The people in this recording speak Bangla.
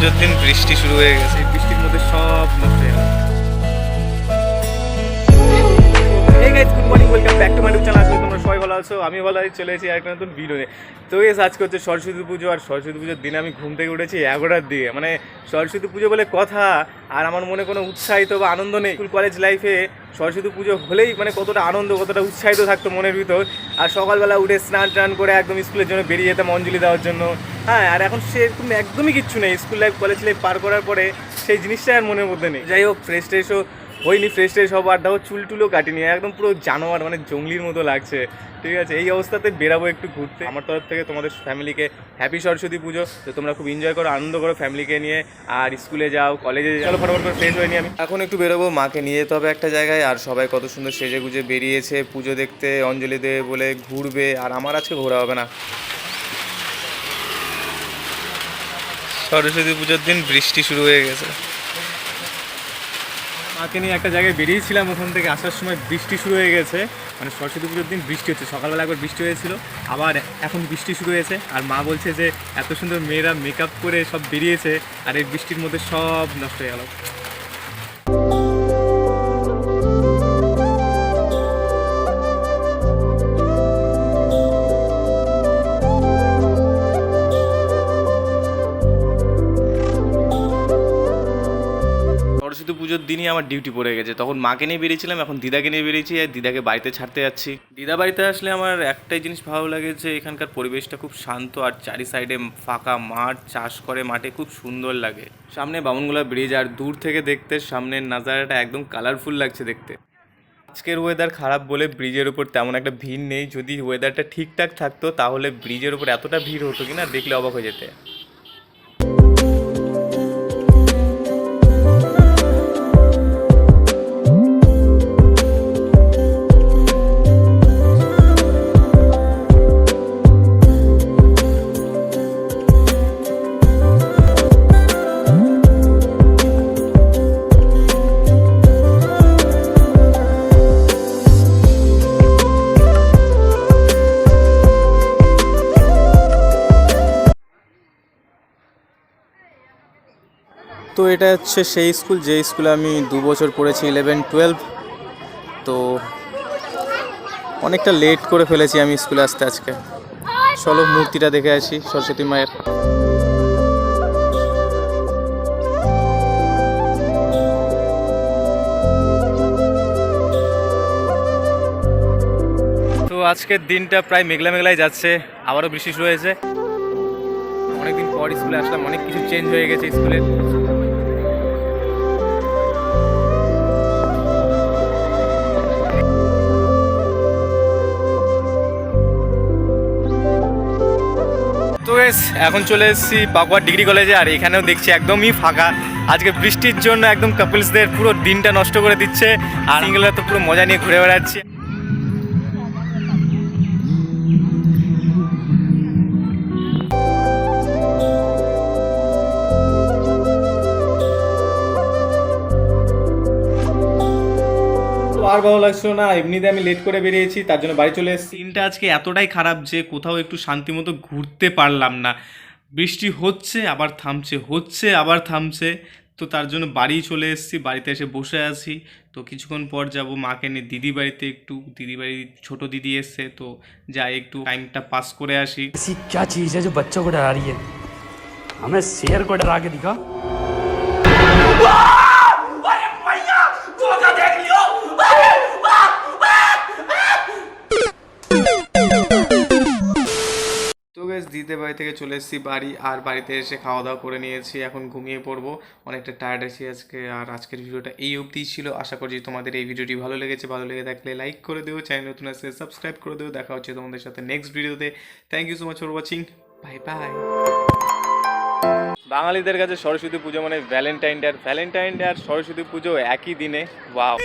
পুজোর দিন, বৃষ্টি শুরু হয়ে গেছে। বৃষ্টির মধ্যে সব নষ্ট হয়ে আজকে তোমরা সবাই আছো? আমি ভালো আছি, চলে এসেছি একটা নতুন নিয়ে। তো এস আজকে হচ্ছে সরস্বতী পুজো, আর সরস্বতী পুজোর দিনে আমি ঘুম থেকে উঠেছি এগারোটার দিকে। মানে সরস্বতী পুজো বলে কথা, আর আমার মনে কোনো উৎসাহিত বা আনন্দ নেই। স্কুল কলেজ লাইফে সরস্বতী পুজো হলেই মানে কতটা আনন্দ, কতটা উৎসাহিত থাকতো মনের ভিতর। আর সকালবেলা উঠে স্নান টান করে একদম স্কুলের জন্য বেরিয়ে যেতাম অঞ্জলি দেওয়ার জন্য। হ্যাঁ আর এখন সেরকম একদমই কিচ্ছু নেই। স্কুল লাইফ কলেজ লাইফ পার করার পরে সেই জিনিসটা আর মনের মধ্যে নেই। যাই হোক ফ্রেশ ট্রেশও হয়নি ফ্রেশ ট্রেশ হব আর দেখো চুল টুলও কাটিনি, একদম পুরো জানোয়ার মানে জঙ্গলির মতো লাগছে। ঠিক আছে, এই অবস্থাতে বেরাবো একটু ঘুরতে। আমার তরফ থেকে তোমাদের ফ্যামিলিকে হ্যাপি সরস্বতী পুজো। তো তোমরা খুব এনজয় করো, আনন্দ করো ফ্যামিলিকে নিয়ে। আর স্কুলে যাও কলেজে যাও, চলো ফটাফট করে ফ্রেশ হয়ে নিই আমি। এখন একটু বেরোবো, মাকে নিয়ে যেতে হবে একটা জায়গায়। আর সবাই কত সুন্দর সেজে গুজে বেরিয়েছে, পুজো দেখতে, অঞ্জলি দেবে বলে ঘুরবে। আর আমার আজকে ঘোরা হবে না। সরস্বতী পুজোর দিন বৃষ্টি শুরু হয়ে গেছে। মাকে নিয়ে একটা জায়গায় বেরিয়েছিলাম, ওখান থেকে আসার সময় বৃষ্টি শুরু হয়ে গেছে। মানে সরস্বতী পুজোর দিন বৃষ্টি হচ্ছে, সকালবেলা একবার বৃষ্টি হয়েছিল, আবার এখন বৃষ্টি শুরু হয়েছে। আর মা বলছে যে, এত সুন্দর মেয়েরা মেকআপ করে সব বেরিয়েছে, আর এই বৃষ্টির মধ্যে সব নষ্ট হয়ে গেল। পুজোর দিনই আমার ডিউটি পড়ে গেছে। তখন মাকে নিয়ে বেরিয়েছিলাম, এখন দিদাকে নিয়ে বেরিয়েছি, আর দিদাকে বাড়িতে ছাড়তে যাচ্ছি। দিদা বাড়িতে আসলে আমার একটাই জিনিস ভালো লাগে যে এখানকার পরিবেশটা খুব শান্ত আর চারি সাইডে ফাঁকা মাঠ, চাষ করে মাঠে খুব সুন্দর লাগে। সামনে বামনগোলা ব্রিজ, আর দূর থেকে দেখতে সামনের নাজারাটা একদম কালারফুল লাগছে দেখতে। আজকের ওয়েদার খারাপ বলে ব্রিজের উপর তেমন একটা ভিড় নেই। যদি ওয়েদারটা ঠিকঠাক থাকতো, তাহলে ব্রিজের উপর এতটা ভিড় হতো কিনা দেখলে অবাক হয়ে যেতে। তো এটা হচ্ছে সেই স্কুল, যে স্কুলে আমি দু বছর পড়েছি ইলেভেন টুয়েলভ তো অনেকটা লেট করে ফেলেছি আমি স্কুলে আসতে আজকে। চলো মূর্তিটা দেখে আসি, সরস্বতী মায়ের। তো আজকের দিনটা প্রায় মেঘলা মেঘলাই যাচ্ছে, আবারও বৃষ্টি শুরু হয়েছে। অনেকদিন পর স্কুলে আসলাম, অনেক কিছু চেঞ্জ হয়ে গেছে স্কুলের। তো এস এখন চলে এসেছি বাগুয়ার ডিগ্রি কলেজে আর এখানেও দেখছি একদমই ফাঁকা। আজকে বৃষ্টির জন্য একদম কাপলসদের পুরো দিনটা নষ্ট করে দিচ্ছে আর সিঙ্গেলরা তো পুরো মজা নিয়ে ঘুরে বেড়াচ্ছে। আর ভালো লাগছিল না এমনিতে আমি লেট করে বেরিয়েছি তার জন্য বাড়ি চলে এসেছি দিনটা আজকে এতটাই খারাপ যে কোথাও একটু শান্তি মতো ঘুরতে পারলাম না বৃষ্টি হচ্ছে আবার থামছে হচ্ছে আবার থামছে তো তার জন্য বাড়ি চলে এসেছি বাড়িতে এসে বসে আছি তো কিছুক্ষণ পর যাব মাকে নিয়ে দিদি বাড়িতে একটু দিদি বাড়ি ছোট দিদি এসছে তো যাই একটু টাইমটা পাস করে আসি ऐसी क्या चीज है जो बच्चों को डरा रही है हमें शेर को डरा के दिखा দিতে বাড়ি থেকে চলে এসেছি বাড়ি, আর বাড়িতে এসে খাওয়া দাওয়া করে নিয়েছি। এখন ঘুমিয়ে পড়ব। অনেকটা টায়ার্ড আছি আজকে, আর আজকের ভিডিওটা এই অবধিই ছিল। আশা করছি তোমাদের এই ভিডিওটি ভালো লেগেছে। ভালো লেগে থাকলে লাইক করে দিও চ্যানেল নতুন আসলে সাবস্ক্রাইব করে দিও। দেখা হচ্ছে তোমাদের সাথে নেক্সট ভিডিওতে thank you so much for watching bye bye বাঙালিদের কাছে সরস্বতী পুজো মানে ভ্যালেন্টাইন ডে আর ভ্যালেন্টাইন ডে আর সরস্বতী পুজো একই দিনে। ওয়াও